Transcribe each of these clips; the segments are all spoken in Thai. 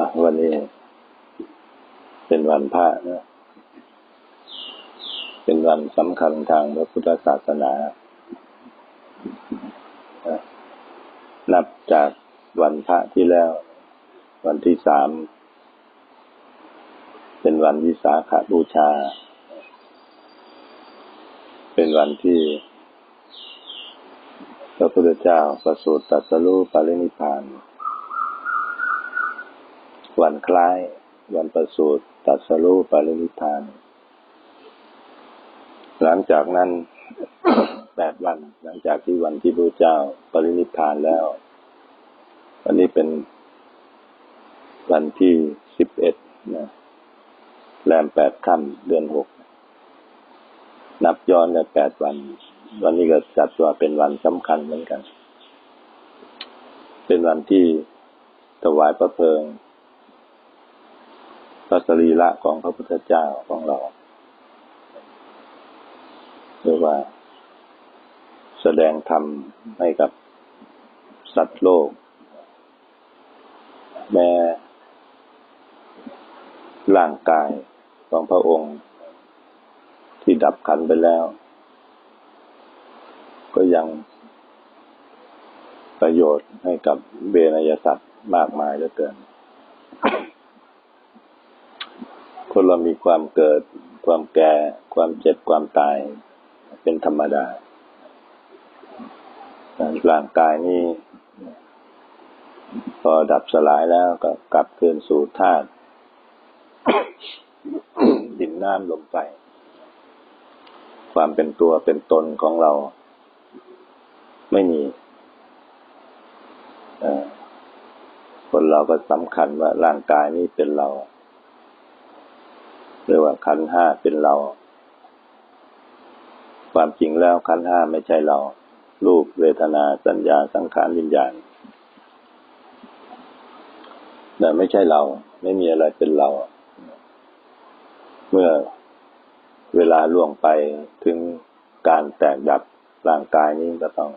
อะวันนี้ เป็นวันพระนะ เป็นวันสำคัญทางพระพุทธศาสนา นับจากวันพระที่แล้ว วันที่สาม เป็นวันวิสาขบูชา เป็นวันที่พระพุทธเจ้าประสูติตรัสรู้ปรินิพพาน วันคล้าย วันประสูติตัสรู้ปรินิพพาน หลังจากนั้นแปดวัน หลังจากที่วันที่พระเจ้าปรินิพพานแล้ว วันนี้เป็นวันที่สิบเอ็ดนะแรมแปดค่ำเดือนหกนับย้อนได้แปดวัน วันนี้ก็จัดว่าเป็นวันสำคัญเหมือนกัน เป็นวันที่ถวายพระเพลิง พระสรีระของพระพุทธเจ้าของเราเรียกว่า แสดงธรรมให้กับสัตว์โลก แม้ร่างกายของพระองค์ที่ดับขันไปแล้ว ก็ยังประโยชน์ให้กับเบนยสัตว์มากมายเหลือเกิน คนเรามีความเกิด ความแก่ ความเจ็บ ความตาย เป็นธรรมดา ร่างกายนี้พอดับสลายแล้วก็กลับคืนสู่ธาตุดินน้ำลมไฟความเป็นตัวเป็นตนของเรา ไม่มีคนเราก็สำคัญว่าร่างกายนี้เป็นเรา เรียกว่าขันห้าเป็นเรา ความจริงแล้วขันห้าไม่ใช่เรา รูปเวทนาสัญญาสังขารวิญญาณแต่ไม่ใช่เรา ไม่มีอะไรเป็นเรา เมื่อเวลาล่วงไปถึงการแตกดับร่างกายนี้ก็ต้อง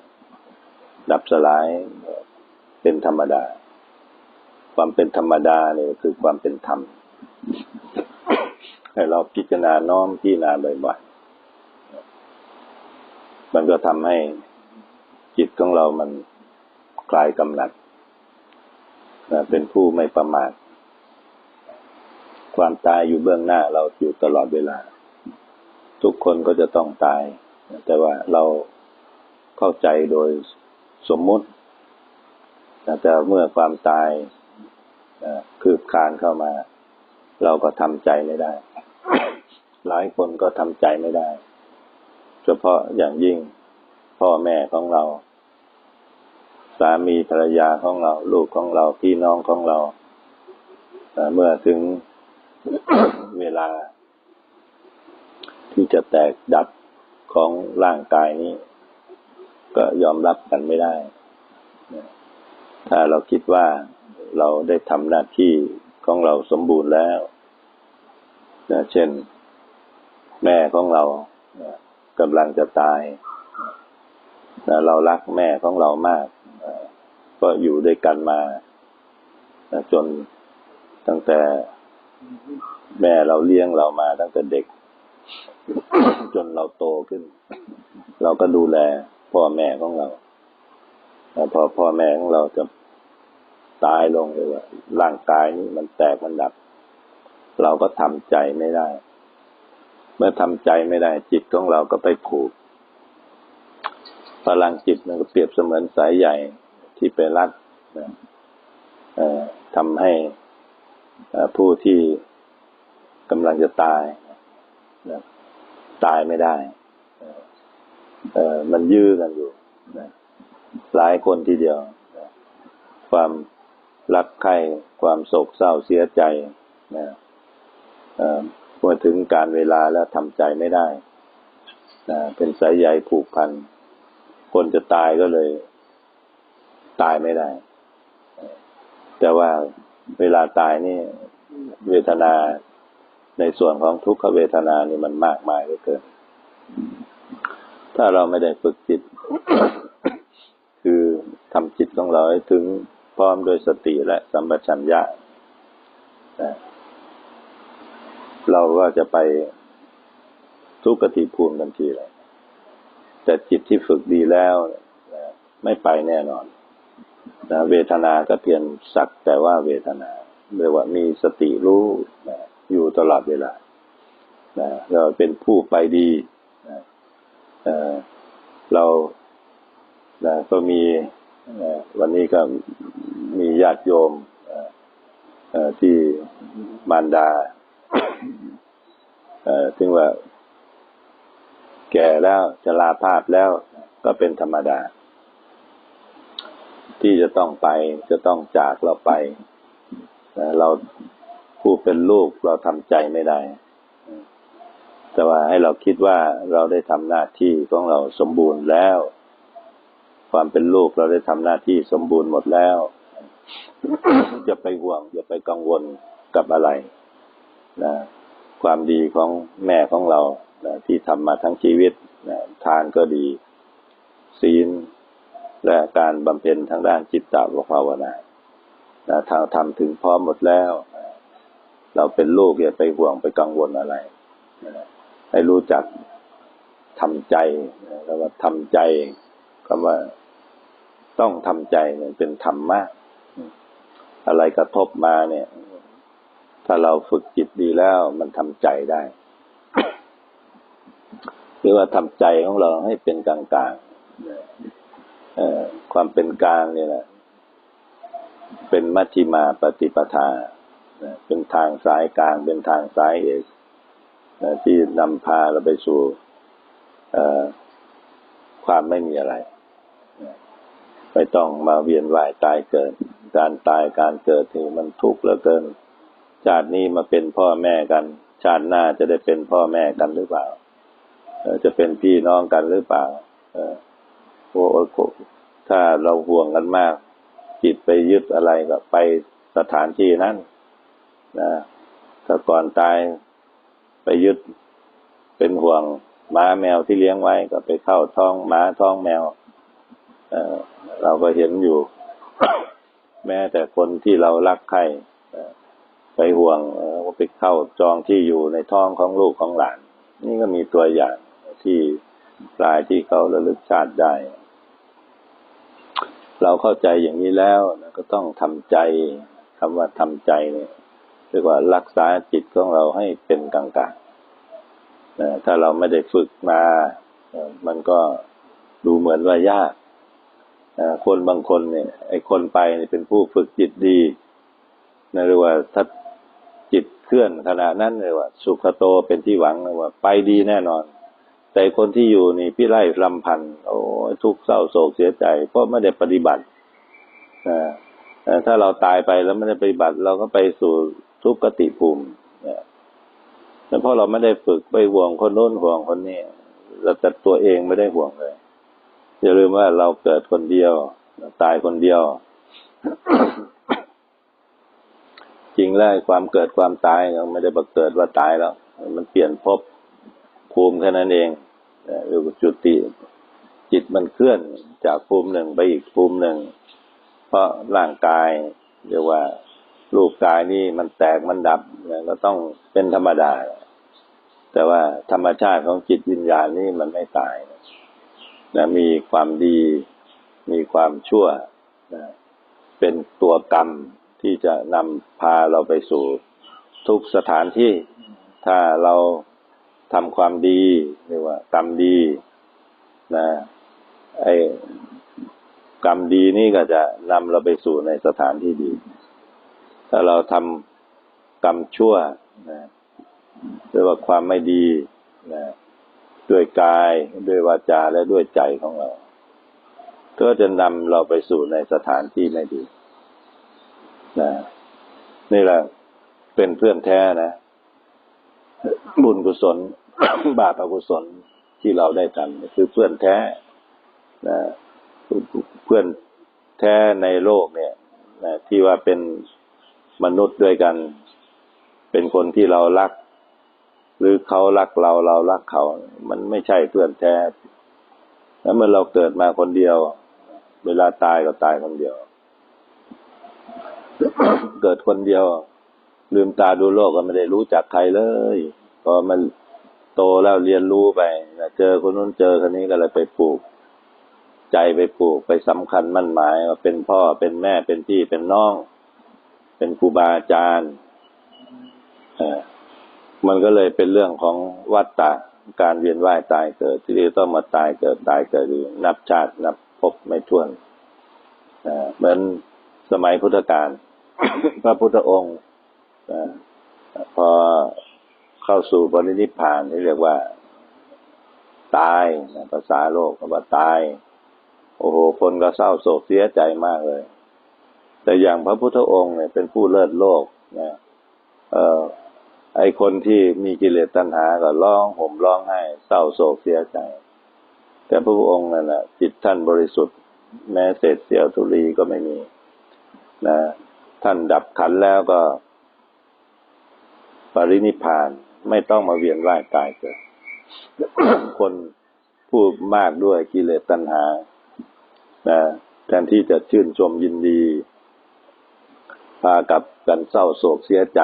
ดับสลายเป็นธรรมดา ความเป็นธรรมดาเนี่ยคือความเป็นธรรม ให้เราพิจารณาน้อมพิจารณาบ่อยๆมันก็ทำให้จิตของเรามันคลายกำหนัดเป็นผู้ไม่ประมาท ความตายอยู่เบื้องหน้าเราอยู่ตลอดเวลา ทุกคนก็จะต้องตาย แต่ว่าเราเข้าใจโดยสมมุติ แต่เมื่อความตายคืบคลานเข้ามา เราก็ทำใจไม่ได้ หลายคนก็ทำใจไม่ได้ เฉพาะอย่างยิ่งพ่อแม่ของเรา สามีภรรยาของเรา ลูกของเราพี่น้องของเราเมื่อถึงเวลา ที่จะแตกดับของร่างกายนี้ ก็ยอมรับกันไม่ได้ ถ้าเราคิดว่าเราได้ทำหน้าที่ ของเราสมบูรณ์แล้วนะเช่น แม่ของเรากำลังจะตายนะเรารักแม่ของเรามากก็อยู่ด้วยกันมานะจนตั้งแต่แม่เราเลี้ยงเรามาตั้งแต่เด็ก จนเราโตขึ้น เราก็ดูแลพ่อแม่ของเราพอพ่อแม่ของเราจะ ตายลงเลยว่าร่างกายนี้มันแตกมันดับ เราก็ทำใจไม่ได้ เมื่อทำใจไม่ได้ จิตของเราก็ไปผูก พลังจิตมันก็เปรียบเสมือนสายใหญ่ที่ไปรัดนะทำให้ผู้ที่กำลังจะตายนะตายไม่ได้มันยื้อกันอยู่นะหลายคนทีเดียว ความ รักใครความโศกเศร้าเสียใจนะเมื่อถึงการเวลาแล้วทำใจไม่ได้นะเป็นสายใยผูกพัน คนจะตายก็เลย ตายไม่ได้ แต่ว่าเวลาตายนี่ เวทนาในส่วนของทุกขเวทนานี่มันมากมายเหลือเกิน ถ้าเราไม่ได้ฝึกจิต คือทำจิตของเราให้ถึง พร้อมโดยสติและสัมปชัญญะ เราก็จะไปทุกขติภูมิทันทีเลยแต่จิตที่ฝึกดีแล้วไม่ไปแน่นอนนะเวทนาก็เพียงสักแต่ว่าเวทนาเรียกว่ามีสติรู้นะอยู่ตลอดเวลานะเราเป็นผู้ไปดีนะเเรานะก็มี วันนี้ก็มีญาติโยมที่มารดาเอ่อถึงว่าแก่แล้วจะลาภาพแล้วก็เป็นธรรมดา ที่จะต้องไปจะต้องจากเราไป เราผู้เป็นลูกเราทำใจไม่ได้ แต่ว่าให้เราคิดว่าเราได้ทำหน้าที่ของเราสมบูรณ์แล้ว ความเป็นลูกเราได้ทำหน้าที่สมบูรณ์หมดแล้วอย่าไปห่วงอย่าไปกังวลกับอะไรนะความดีของแม่ของเรานะที่ทำมาทั้งชีวิตนะทานก็ดี ศีลและการบำเพ็ญทางด้านจิตตภาวนานะถ้าทำถึงพร้อมหมดแล้ว เราเป็นลูกอย่าไปห่วงไปกังวลอะไรนะให้รู้จักทำใจนะแล้วว่าทำใจคำว่า ต้องทำใจเนี่ยเป็นธรรมะอะไรกระทบมาเนี่ย ถ้าเราฝึกจิตดีแล้วมันทำใจได้ หรือว่าทำใจของเราให้เป็นกลางๆเอ่อความเป็นกลางเนี่ยแหละเป็นมัชฌิมาปฏิปทาเป็นทางสายกลาง เป็นทางสายเอกที่นำพาเราไปสู่ความไม่มีอะไร ไม่ต้องมาเวียนว่ายตายเกิด การตายการเกิดที่มันทุกข์เหลือเกิน ชาตินี้มาเป็นพ่อแม่กัน ชาติหน้าจะได้เป็นพ่อแม่กันหรือเปล่าเอจะเป็นพี่น้องกันหรือเปล่าเออโอ้โหถ้าเราห่วงกันมาก จิตไปยึดอะไรก็ไปสถานที่นั้นนะถ้าก่อนตายไปยึดเป็นห่วงหมาแมวที่เลี้ยงไว้ก็ไปเข้าท้องหมาท้องแมว เราก็เห็นอยู่ แม้แต่คนที่เรารักใครไปห่วงว่าไปเข้าจองที่อยู่ในท้องของลูกของหลาน นี่ก็มีตัวอย่างที่รายที่เขาระลึกชาติได้ เราเข้าใจอย่างนี้แล้วก็ต้องทำใจคำว่าทำใจเนี่ยเรียกว่ารักษาจิตของเราให้เป็นกลางๆถ้าเราไม่ได้ฝึกมา มันก็ดูเหมือนว่ายาก คนบางคนเนี่ย ไอ้คนไปเนี่ยเป็นผู้ฝึกจิตดีนะเรียกว่าถ้าจิตเคลื่อนขณะนั้นเลยว่า สุขโตเป็นที่หวังเลยว่า ไปดีแน่นอน แต่คนที่อยู่นี่พี่ไล่ลำพันธ์โอ้ทุกเศร้าโศกเสียใจ เพราะไม่ได้ปฏิบัตินะถ้าเราตายไปแล้วไม่ได้ปฏิบัติ เราก็ไปสู่ทุกขติภูมินะแต่เพราะเราไม่ได้ฝึกไปห่วงคนโน้นห่วงคนนี้เราแต่ตัวเองไม่ได้ห่วงเลย อย่าลืมว่าเราเกิดคนเดียว ตายคนเดียว จริงแล้วความเกิดความตายเราไม่ได้บังเกิดว่าตายแล้ว มันเปลี่ยนภพภูมิแค่นั้นเองหรือจุติจิตมันเคลื่อนจากภูมิหนึ่งไปอีกภูมิหนึ่ง เพราะร่างกายเรียกว่ารูปกายนี่มันแตกมันดับเนี่ยก็ต้องเป็นธรรมดา แต่ว่าธรรมชาติของจิตวิญญาณนี่มันไม่ตาย นะมีความดี มีความชั่วนะเป็นตัวกรรมที่จะนำพาเราไปสู่ทุกสถานที่ ถ้าเราทำความดีเรียกว่ากรรมดีนะไอ้กรรมดีนี่ก็จะนำเราไปสู่ในสถานที่ดี ถ้าเราทำกรรมชั่วนะเรียกว่าความไม่ดีนะ ด้วยกายด้วยวาจาและด้วยใจของเราก็จะนำเราไปสู่ในสถานที่ไม่ดีนะนี่แหละเป็นเพื่อนแท้นะ บุญกุศล บาปอกุศลที่เราได้ทำคือเพื่อนแท้นะเพื่อนแท้ในโลกเนี่ยนะที่ว่าเป็นมนุษย์ด้วยกัน เป็นคนที่เรารัก หรือเขารักเราเรารักเขา มันไม่ใช่เพื่อนแท้ แล้วเมื่อเราเกิดมาคนเดียว เวลาตายก็ตายคนเดียว เกิดคนเดียว ลืมตาดูโลกก็ไม่ได้รู้จักใครเลยพอมันโตแล้วเรียนรู้ไปเจอคนนู้นเจอคนนี้ก็เลยไปปลูก ใจไปปลูกไปสำคัญมั่นหมายว่าเป็นพ่อเป็นแม่เป็นพี่เป็นน้อง เป็นครูบาอาจารย์อ่อ มันก็เลยเป็นเรื่องของวัฏฏะการเวียนว่ายตายเกิด ที่เราต้องมาตายเกิดตายเกิดอยู่นับชาตินับภพไม่ถ้วนเหมือนสมัยพุทธกาลพระพุทธองค์พอเข้าสู่ปรินิพพานที่เรียกว่า ตายภาษาโลกคำว่าตาย โอ้โหคนก็เศร้าโศกเสียใจมากเลย แต่อย่างพระพุทธองค์เนี่ยเป็นผู้เลิศโลกนะเอ่อ ไอ้คนที่มีกิเลสตัณหาก็ร้องห่มร้องไห้เศร้าโศกเสียใจ แต่พระองค์นั่นแหละจิตท่านบริสุทธิ์ แม้เศษเสี้ยวธุลีก็ไม่มีนะท่านดับขันแล้วก็ ปรินิพานไม่ต้องมาเวียนว่ายตายเกิดคนผู้มากด้วยกิเลสตัณหานะแทนที่จะชื่นชมยินดี พากับกันเศร้าโศกเสียใจ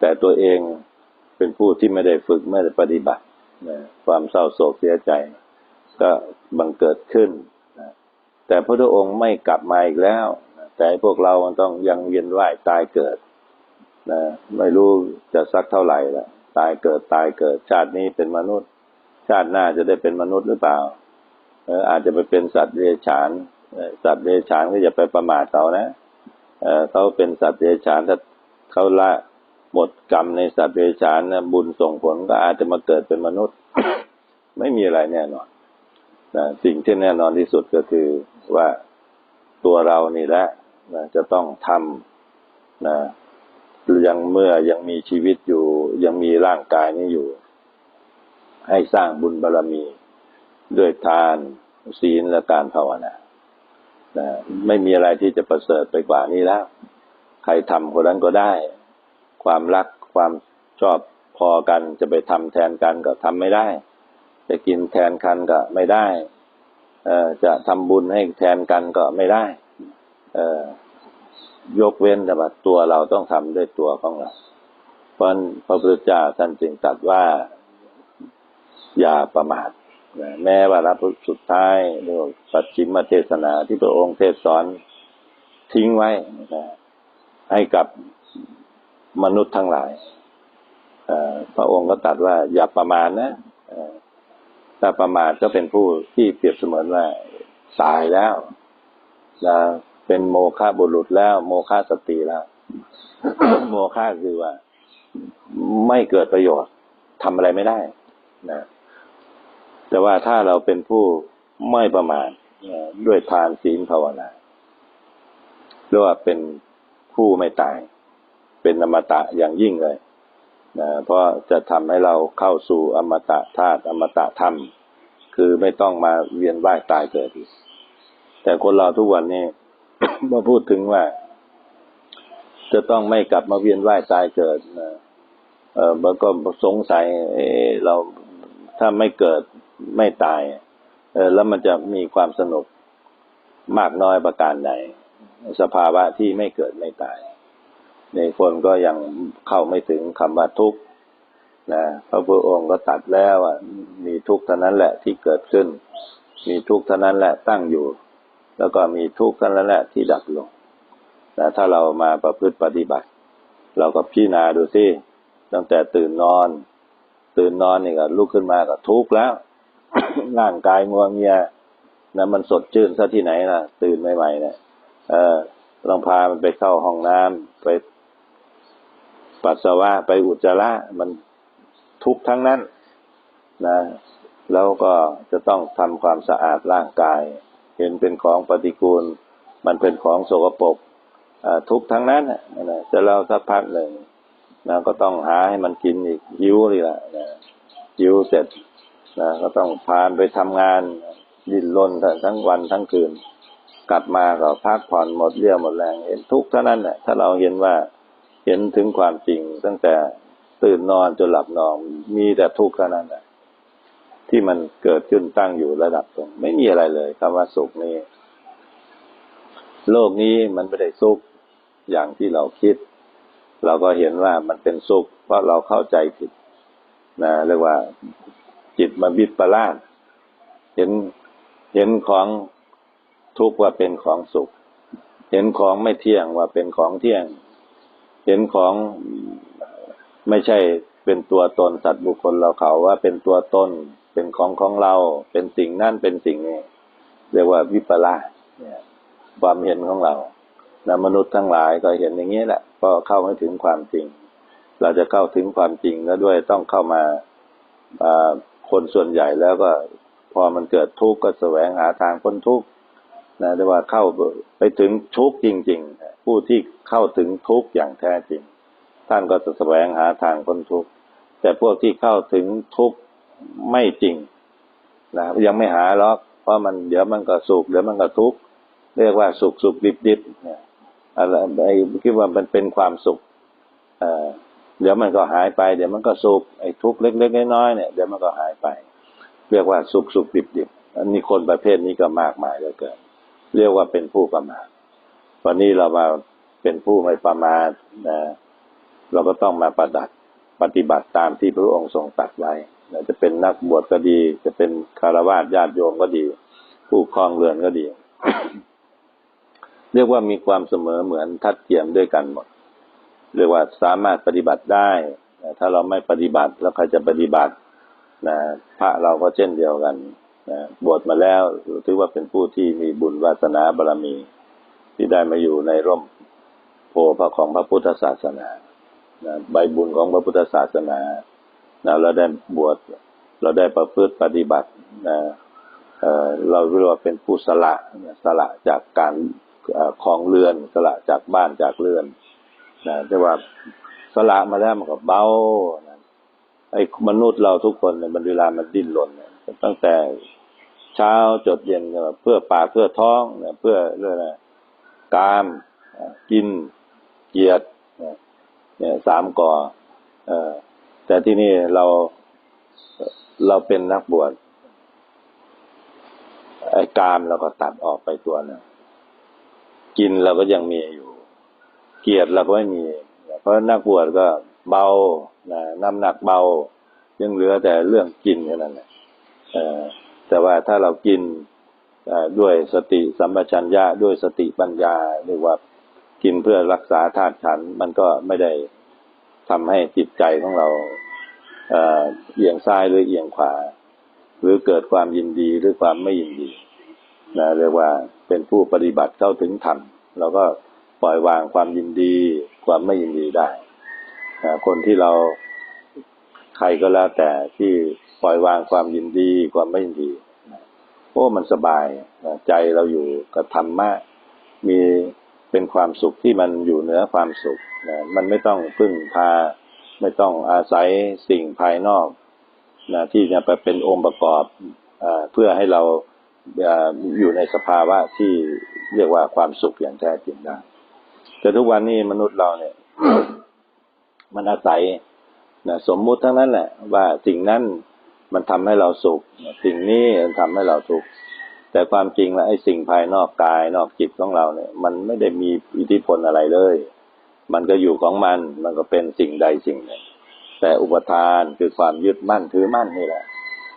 แต่ตัวเองเป็นผู้ที่ไม่ได้ฝึกไม่ได้ปฏิบัตินะความเศร้าโศกเสียใจ ก็บังเกิดขึ้นนะแต่พระองค์ไม่กลับมาอีกแล้วนะแต่พวกเราต้องยังเวียนว่ายตายเกิดนะไม่รู้จะสักเท่าไหร่ละตายเกิดตายเกิด ชาตินี้เป็นมนุษย์ ชาติหน้าจะได้เป็นมนุษย์หรือเปล่าเอออาจจะไปเป็นสัตว์เดรัจฉานสัตว์เดรัจฉานก็อย่าไปประมาทเขานะเออเขาเป็นสัตว์เดรัจฉานถ้าเขาละ หมดกรรมในสัตว์เดรัจฉานนะบุญส่งผลก็อาจจะมาเกิดเป็นมนุษย์ ไม่มีอะไรแน่นอนนะสิ่งที่แน่นอนที่สุดก็คือว่าตัวเรานี่แหละนะจะต้องทำนะยังเมื่อยังมีชีวิตอยู่ ยังมีร่างกายนี้อยู่ ให้สร้างบุญบารรมี ด้วยทานศีลและการภาวนานะไม่มีอะไรที่จะประเสริฐไปกว่านี้แล้ว ใครทำคนนั้นก็ได้ ความรักความชอบพอกันจะไปทำแทนกันก็ทำไม่ได้ จะกินแทนกันก็ไม่ได้เออจะทำบุญให้แทนกันก็ไม่ได้ เออยกเว้นแต่ว่าตัวเราต้องทำด้วยตัวของเราเพราะฉะนั้นพระพุทธเจ้าท่านจึงตรัสว่าอย่าประมาทแม้ว่ารับสุดท้ายเรียกว่าปัจฉิมเทศนาที่พระองค์เทศสอนทิ้งไว้ให้กับ มนุษย์ทั้งหลายพระองค์ก็ตรัสว่าอย่าประมาทนะถ้าประมาทก็เป็นผู้ที่เปรียบเสมือนว่าตายแล้วนะเป็นโมฆะบุรุษแล้ว โมฆะสติแล้ว โมฆะคือว่า ไม่เกิดประโยชน์ทำอะไรไม่ได้นะแต่ว่าถ้าเราเป็นผู้ไม่ประมาทด้วยทานศีลภาวนาเรียกว่าเป็นผู้ไม่ตาย เป็นอมตะอย่างยิ่งเลยนะเพราะจะทำให้เราเข้าสู่อมตะธาตุอมตะธรรม คือไม่ต้องมาเวียนว่ายตายเกิดอีกแต่คนเราทุกวันนี้มาพูดถึงว่า จะต้องไม่กลับมาเวียนว่ายตายเกิดนะเออมันก็สงสัยเออเราถ้าไม่เกิดไม่ตาย เออแล้วมันจะมีความสนุกมากน้อยประการใดสภาวะที่ไม่เกิดไม่ตาย ในคนก็ยังเข้าไม่ถึงคำว่าทุกข์นะพระพุทธองค์ก็ตัดแล้วอะมีทุกข์เท่านั้นแหละที่เกิดขึ้น มีทุกข์เท่านั้นแหละตั้งอยู่ แล้วก็มีทุกข์เท่านั้นแหละที่ดับลงนะถ้าเรามาประพฤติปฏิบัติ เราก็พิจารณาดูสิตั้งแต่ตื่นนอน ตื่นนอนนี่ก็ลุกขึ้นมาก็ทุกข์แล้วร่างกายงัวเงียนะมันสดชื่นซะที่ไหนล่ะ ตื่นใหม่ๆเนี่ยเออลองพามันไปเข้าห้องน้ำไป ปัสสาวะไปอุจจาระมันทุกทั้งนั้นนะแล้วก็จะต้องทำความสะอาดร่างกาย เห็นเป็นของปฏิกูล มันเป็นของโสกปรกทุกทั้งนั้นนะจะเล่าสักพักหนึ่งนะก็ต้องหาให้มันกินอีกหิวนี่แหละนะหิวเสร็จนะก็ต้องพานไปทำงานดิ้นรนทั้งวันทั้งคืน กลับมาก็พักผ่อนหมดเรี่ยวหมดแรง เห็นทุกข์เท่านั้นแหละถ้าเราเห็นว่า เห็นถึงความจริงตั้งแต่ตื่นนอนจนหลับนอน มีแต่ทุกข์เท่านั้นแหละที่มันเกิดขึ้นตั้งอยู่ระดับตรงไม่มีอะไรเลยคำว่าสุขนี้ โลกนี้มันไม่ได้สุขอย่างที่เราคิด เราก็เห็นว่ามันเป็นสุข เพราะเราเข้าใจผิดนะเรียกว่า จิตมาบิดประลาดเห็นเห็นของทุกข์ว่าเป็นของสุข เห็นของไม่เที่ยงว่าเป็นของเที่ยง เห็นของไม่ใช่เป็นตัวตนสัตว์บุคคลเราเขาว่าเป็นตัวตนเป็นของของเรา เป็นสิ่งนั่นเป็นสิ่งนี้เรียกว่าวิปลาสความเห็นของเรานะมนุษย์ทั้งหลายก็เห็นอย่างนี้แหละ ก็เข้าไม่ถึงความจริง เราจะเข้าถึงความจริงก็ด้วยต้องเข้ามาคนส่วนใหญ่แล้วก็พอมันเกิดทุกข์ก็แสวงหาทางพ้นทุกข์นะเรียกว่าเข้าไปถึงทุกข์จริง ๆ ผู้ที่เข้าถึงทุกข์อย่างแท้จริง ท่านก็จะแสวงหาทางพ้นทุกข์แต่พวกที่เข้าถึงทุกข์ไม่จริงนะยังไม่หาหรอกเพราะมันเดี๋ยวมันก็สุขเดี๋ยวมันก็ทุกข์เรียกว่าสุขสุขดิบดิบเนี่ยอะไรไอ้คิดว่ามันเป็นความสุขเอ่อเดี๋ยวมันก็หายไป เดี๋ยวมันก็สุขไอ้ทุกข์เล็กๆน้อยๆเนี่ยเดี๋ยวมันก็หายไป เรียกว่าสุขสุขดิบดิบอันนี้คนประเภทนี้ก็มากมายเหลือเกินเรียกว่าเป็นผู้ประมาท วันนี้เรามาเป็นผู้ไม่ประมาทนะเราก็ต้องมาประดัดปฏิบัติตามที่พระองค์ทรงตรัสไว้นะจะเป็นนักบวชก็ดี จะเป็นคารวะญาติโยมก็ดี ผู้ครองเรือนก็ดี เรียกว่ามีความเสมอเหมือนทัดเทียมด้วยกันหมด เรียกว่าสามารถปฏิบัติได้นะถ้าเราไม่ปฏิบัติแล้วใครจะปฏิบัตินะพระเราก็เช่นเดียวกันนะบวชมาแล้วถือว่าเป็นผู้ที่มีบุญวาสนาบารมี ที่ได้มาอยู่ในร่มโพพระของพระพุทธศาสนานะใบบุญของพระพุทธศาสนานะเราได้บวชเราได้ประพฤติปฏิบัตินะเเราเรียกว่าเป็นผู้สละสละจากการเอ่อของเรือนสละจากบ้านจากเรือนนะแต่ว่าสละมาแล้วมันก็เบานะไอ้มนุษย์เราทุกคนเนี่ยมันเวลามันดิ้นรนตั้งแต่เช้าจดเย็นเพื่อปากเพื่อท้องเนี่ยเพื่อเรื่องอะไร กาม กิน เกียรติเนี่ยสามกอเอแต่ที่นี่เราเราเป็นนักบวชไอ้กามเราก็ตัดออกไปตัวหนึงกินเราก็ยังมีอยู่ เกียรติเราก็ไม่มี เพราะนักบวชก็เบานะน้ำหนักเบา ยังเหลือแต่เรื่องกินแค่นั้นแหละแต่ว่าถ้าเรากิน ด้วยสติสัมปชัญญะด้วยสติปัญญาเรียกว่ากินเพื่อรักษาธาตุขันมันก็ไม่ได้ทำให้จิตใจของเราเอียงซ้ายหรือเอียงขวา หรือเกิดความยินดีหรือความไม่ยินดีนะเรียกว่าเป็นผู้ปฏิบัติเข้าถึงธรรมเราก็ปล่อยวางความยินดี ความไม่ยินดีได้นะคนที่เราใครก็แล้วแต่ที่ปล่อยวางความยินดี ความไม่ยินดี โอ้มันสบายใจเราอยู่กับธรรมะมีเป็นความสุขที่มันอยู่เหนือความสุขนะมันไม่ต้องพึ่งพา ไม่ต้องอาศัยสิ่งภายนอกนะที่จะไปเป็นองค์ประกอบอเพื่อให้เราอ่าอยู่ในสภาวะที่เรียกว่าความสุขอย่างแท้จริงได้แต่ทุกวันนี้มนุษย์เราเนี่ย มันอาศัยนะสมมุติทั้งนั้นแหละ ว่าสิ่งนั้น มันทำให้เราสุข สิ่งนี้มันทำให้เราทุกข์แต่ความจริงแล้วไอ้สิ่งภายนอกกายนอกจิตของเราเนี่ย มันไม่ได้มีอิทธิพลอะไรเลย มันก็อยู่ของมัน มันก็เป็นสิ่งใดสิ่งหนึ่ง แต่อุปทานคือความยึดมั่นถือมั่นนี่แหละ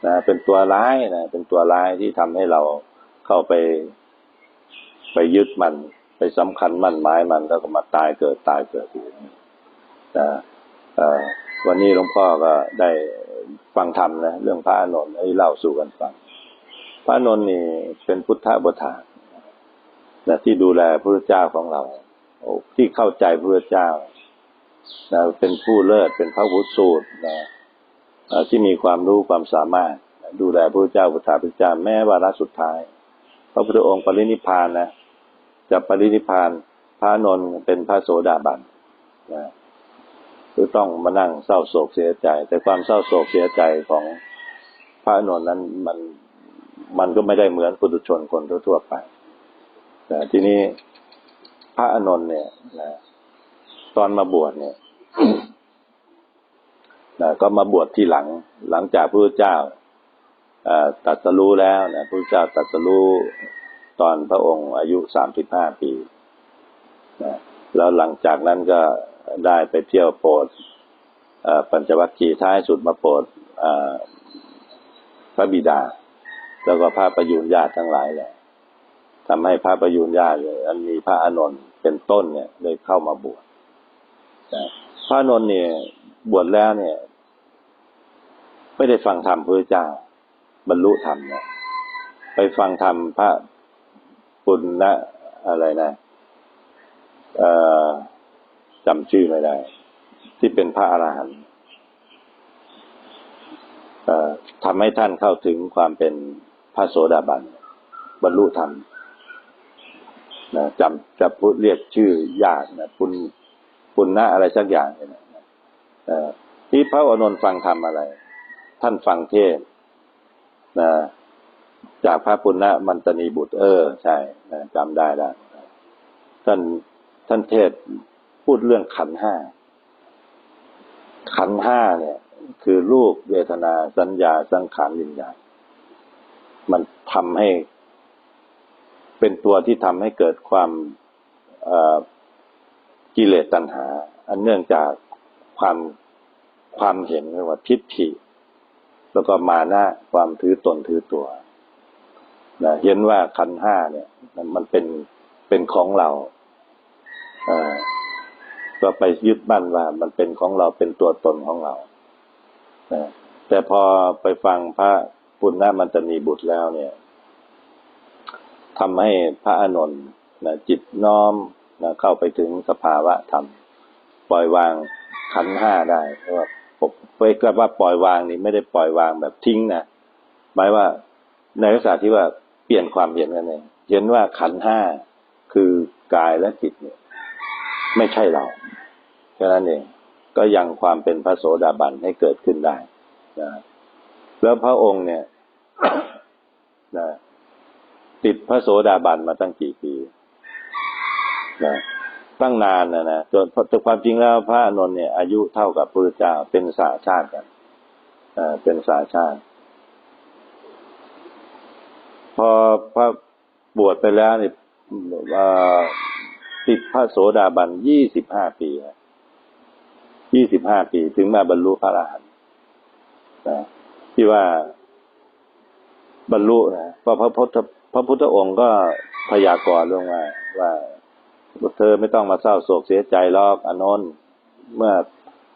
นะเป็นตัวร้ายนะเป็นตัวร้ายที่ทำให้เราเข้าไป ไปยึดมัน ไปสำคัญมั่นหมายมันแล้วก็มาตายเกิดตายเกิดอยู่นี่วันนี้หลวงพ่อก็ได้ ฟังธรรมนะเรื่องพระอานนท์ให้เล่าสู่กันฟัง พระอานนท์นี่เป็นพุทธบทานนะที่ดูแลพระเจ้าของเราที่เข้าใจพระเจ้านะเป็นผู้เลิศเป็นพระวุฒิสูตรนะที่มีความรู้ความสามารถ ดูแลพระเจ้าพุทธาพระเจ้าแม้วาระสุดท้าย พระพุทธองค์ปรินิพานนะจะปรินิพานพระนนท์เป็นพระโสดาบันนะ คือต้องมานั่งเศร้าโศกเสียใจ แต่ความเศร้าโศกเสียใจของพระอนนท์นั้นมันมันก็ไม่ได้เหมือนปุถุชนคนทั่วๆไปแต่ทีนี้พระอนนท์เนี่ยนะตอนมาบวชเนี่ยนะก็มาบวชที่หลังหลังจากพระเจ้าตรัสรู้แล้วนะพระเจ้าตรัสรู้ตอนพระองค์อายุสามสิบห้าปีนะแล้วหลังจากนั้นก็ ได้ไปเที่ยวโปรดปัญจวัคคีย์ท้ายสุดมาโปรดพระบิดา แล้วก็พระประยุนญาติทั้งหลายแหละทำให้พระประยุนญาติเนี่ยอันมีพระอานนท์เป็นต้นเนี่ยได้เข้ามาบวชพระอานนท์เนี่ย บวชแล้วเนี่ย ไม่ได้ฟังธรรมพระเจ้าบรรลุธรรมเนี่ยไปฟังธรรมพระปุณณะอะไรนะเอ่อ จำชื่อไม่ได้ ที่เป็นพระอรหันต์ทำให้ท่านเข้าถึงความเป็นพระโสดาบัน บรรลุธรรมนะจำจะพูดเรียกชื่อยากนะปุณปุณณะอะไรสักอย่างเนี่ยที่พระอานนท์ฟังธรรมอะไร ท่านฟังเทศนะจากพระปุณณมันตนีบุตรเออ ใช่นะจำได้แล้วท่านท่านเทศ พูดเรื่องขันห้า ขันห้าเนี่ย คือรูปเวทนาสัญญาสังขารวิญญาณมันทำให้ เป็นตัวที่ทำให้เกิดความกิเลสตัณหา อันเนื่องจากความความเห็นเรียกว่าทิฏฐิ แล้วก็มานะความถือตนถือตัวนะเห็นว่าขันห้าเนี่ย มันเป็นเป็นของเรา เอ่อ ก็ไปยึดมั่นว่ามันเป็นของเราเป็นตัวตนของเราแต่พอไปฟังพระปุณณมันตนีบุตรแล้วเนี่ยทำให้พระอานนท์นะจิตน้อมนะเข้าไปถึงสภาวะธรรม ปล่อยวางขันห้าได้เพราะว่าผมไปกลับว่าปล่อยวางนี่ไม่ได้ปล่อยวางแบบทิ้งนะหมายว่าในลักษณะที่ว่าเปลี่ยนความเห็นกันเองเห็นว่าขันห้าคือกายและจิตเนี่ย ไม่ใช่เรา แค่นั้นเองก็ยังความเป็นพระโสดาบันให้เกิดขึ้นได้นะแล้วพระองค์เนี่ยนะติดพระโสดาบันมาตั้งกี่ปีนะตั้งนานนะนะจนแต่ความจริงแล้วพระอนนท์เนี่ยอายุเท่ากับพระเจ้าเป็นสาชาติกันอ่าเป็นสาชาติ พอพระบวชไปแล้วเนี่ยติดพระโสดาบันยี่สิบห้าปี ยี่สิบห้าปีถึงมาบรรลุพระอรหันต์นะที่ว่าบรรลุนะเพราะพระพุทธพระพุทธองค์ก็พยากรณ์ลงมาว่าเธอไม่ต้องมาเศร้าโศกเสียใจหรอกอนนท์เมื่อ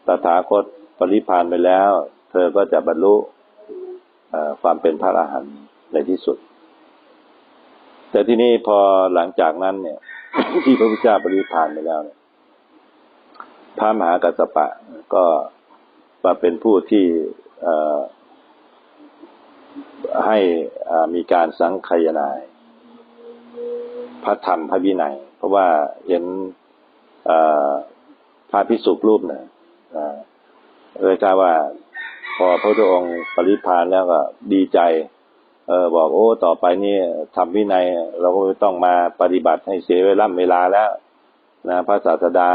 ตถาคตปริพานไปแล้ว เธอก็จะบรรลุความเป็นพระอรหันต์ในที่สุด แต่ที่นี่พอหลังจากนั้นเนี่ย ที่พระพุทธเจ้าปริพานไปแล้วเนี่ย พระมหากัสสปะก็มาเป็นผู้ที่ให้มีการสังคายนายพระธรรมพระวินัย เพราะว่าเห็นพระพิสุกรูปเนี่ยเลยกล่าวว่า พอพระพุทธองค์ปริพานแล้วก็ดีใจ เออบอกโอ้ต่อไปนี่ทำวินัย เราก็ไม่ต้องมาปฏิบัติให้เสียเวลาเวลาแล้วนะพระศาสดา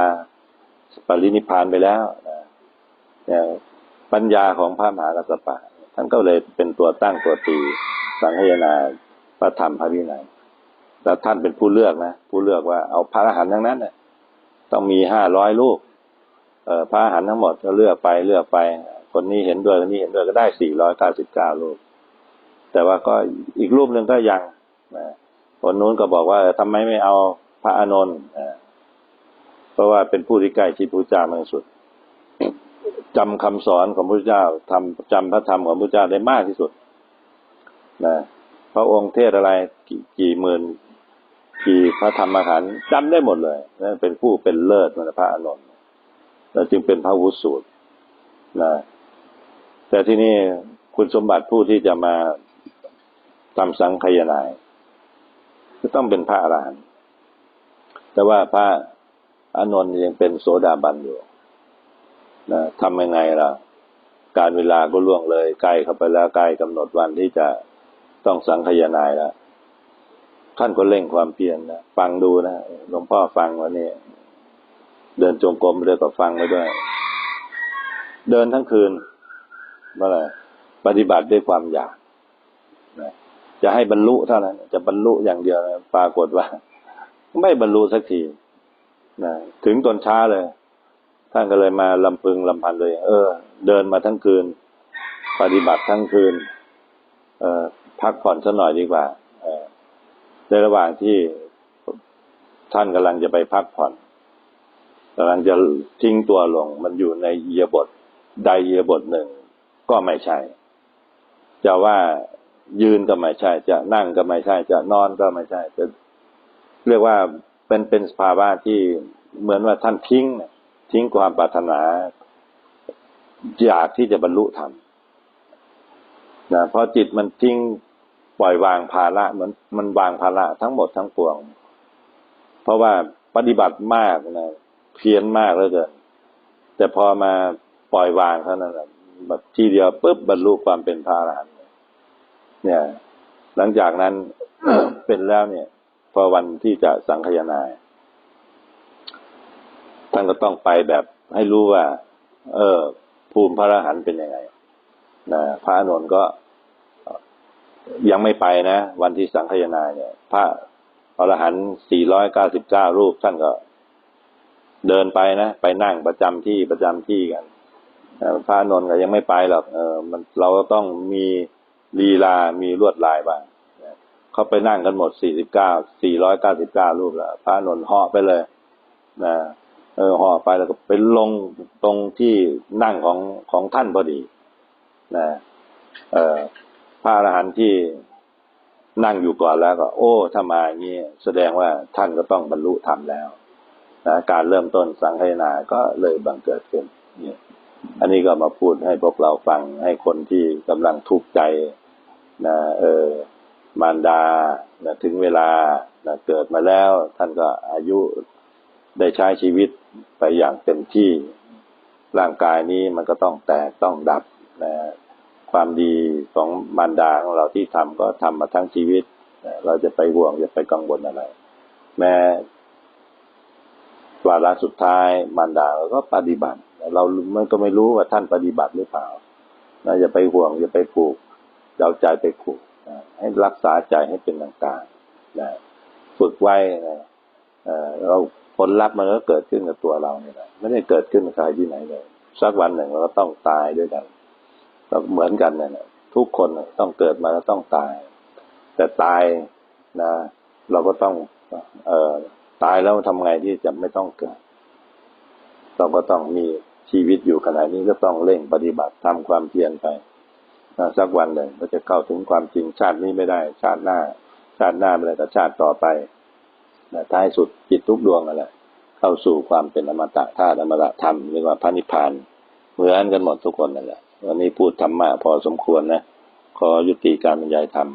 ปรินิพานไปแล้วนะปัญญาของพระมหากัสสปะท่านก็เลยเป็นตัวตั้งตัวตีสังฆยนาพระธรรมพระวินัยแล้วท่านเป็นผู้เลือกนะผู้เลือกว่าเอาพระอรหันต์ทั้งนั้นน่ะต้องมีห้าร้อยลูกเอ่อพระอรหันต์ทั้งหมดก็เลือกไปเลือกไป คนนี้เห็นด้วยคนนี้เห็นด้วยก็ได้สี่ร้อยเก้าสิบเก้าลูกแต่ว่าก็อีกรูปหนึ่งก็ยังนะคนนู้นก็บอกว่าเออทำไมไม่เอาพระอานนท์ ราะว่าเป็นผู้ที่ใกล้ชิดพระเจ้ามากที่สุดจำคำสอนของพระเจ้าทำจำพระธรรมของพระเจ้าได้มากที่สุดนะพระองค์เทศอะไรกี่กี่หมื่นกี่พระธรรมขันธ์จำได้หมดเลยนั่นเป็นผู้เป็นเลิศมันพระอานนท์แล้วจึงเป็นพระวุสูตรนะแต่ที่นี่คุณสมบัติผู้ที่จะมาทำสังขยานายก็ต้องเป็นพระอรหันต์แต่ว่าพระ อานนท์ยังเป็นโสดาบันอยู่นะทำยังไงล่ะ การเวลาก็ล่วงเลยใกล้เข้าไปแล้วใกล้กำหนดวันที่จะต้องสังขยานายแล้วท่านก็เร่งความเพียรนะฟังดูนะหลวงพ่อฟังวันนี้เดินจงกรมไปด้วยก็ฟังไปด้วย เดินทั้งคืนเมื่อไรปฏิบัติด้วยความอยากนะจะให้บรรลุเท่านั้น จะบรรลุอย่างเดียวนะปรากฏว่า ไม่บรรลุสักที นะถึงตอนเช้าเลย ท่านก็เลยมาลำพึงลำพันเลย เออ เดินมาทั้งคืน ปฏิบัติทั้งคืน เออพักผ่อนสักหน่อยดีกว่าออในระหว่างที่ท่านกำลังจะไปพักผ่อนกำลังจะทิ้งตัวลง มันอยู่ในเยียบทใดเยียบทหนึ่ง ก็ไม่ใช่ จะว่ายืนก็ไม่ใช่ จะนั่งก็ไม่ใช่ จะนอนก็ไม่ใช่จะเรียกว่า เป็นเป็นสภาวะที่เหมือนว่าท่านทิ้ง ทิ้งความปรารถนา อยากที่จะบรรลุธรรมนะเพราะจิตมันทิ้งปล่อยวางภาระเหมือนมันวางภาระทั้งหมดทั้งปวง เพราะว่าปฏิบัติมากนะเพียรมากแล้วเกินแต่พอมาปล่อยวางเท่านั้นแบบทีเดียวปุ๊บบรรลุความเป็นพระอรหันต์เนี่ย หลังจากนั้นเป็นแล้วเนี่ย อวันที่จะสังคายนาท่านก็ต้องไปแบบให้รู้ว่า เออ ภูมิพระอรหันต์เป็นยังไงนะพระอานนท์ก็ยังไม่ไปนะ วันที่สังคายนาเนี่ย พระอรหันต์499รูป ท่านก็เดินไปนะ ไปนั่งประจำที่ประจำที่กันพระอานนท์ก็ยังไม่ไปหรอกเออมันเราก็ต้องมีลีลา มีลวดลายบ้าง เขาไปนั่งกันหมด49 499รูปแล้วพระอานนท์เหาะไปเลยนะเออห่อไปแล้วก็ไปลงตรงที่นั่งของของท่านพอดีนะเออพระอรหันต์ที่นั่งอยู่ก่อนแล้วก็ โอ้ถ้ามาอย่างนี้แสดงว่าท่านก็ต้องบรรลุธรรมแล้วนะการเริ่มต้นสังฆนาก็เลยบังเกิดขึ้นนี่อันนี้ก็มาพูดให้พวกเราฟังให้คนที่กำลังทุกข์ใจนะเออ มารดานะถึงเวลานะเกิดมาแล้ว ท่านก็อายุได้ใช้ชีวิตไปอย่างเต็มที่ร่างกายนี้มันก็ต้องแตกต้องดับนะความดีของมารดาของเราที่ทำก็ทำมาทั้งชีวิตนะเราจะไปห่วงจะไปกังวลอะไร แม้วาระสุดท้ายมารดาก็ปฏิบัติ เราไม่ก็ไม่รู้ว่าท่านปฏิบัติหรือเปล่านะอย่าไปห่วงอย่าไปผูกเอาใจไปผูก ให้รักษาใจให้เป็นกลางๆนะฝึกไว้นะเราผลลัพธ์มันก็เกิดขึ้นกับตัวเราเนี่ยแหละไม่ได้เกิดขึ้นกับใครที่ไหนเลยสักวันหนึ่งเราก็ต้องตายด้วยกันเราเหมือนกันเนี่ยนะทุกคนต้องเกิดมาแล้วต้องตาย แต่ตายนะ เราก็ต้อง เอ่อตายแล้วทำไงที่จะไม่ต้องเกิด เราก็ต้องมีชีวิตอยู่ขณะนี้ก็ต้องเร่งปฏิบัติทำความเพียรไป สักวันเลยก็จะเข้าถึงความจริงชาตินี้ไม่ได้ ชาติหน้า ชาติหน้าไม่ได้แต่ชาติต่อไปนะท้ายสุดจิตทุกดวงอะไรเข้าสู่ความเป็นอมตะธาตุอมตะธรรมเรียกว่าพระนิพพานเหมือนกันหมดทุกคนนั่นแหละวันนี้พูดธรรมะพอสมควรนะขอยุติการบรรยายธรรม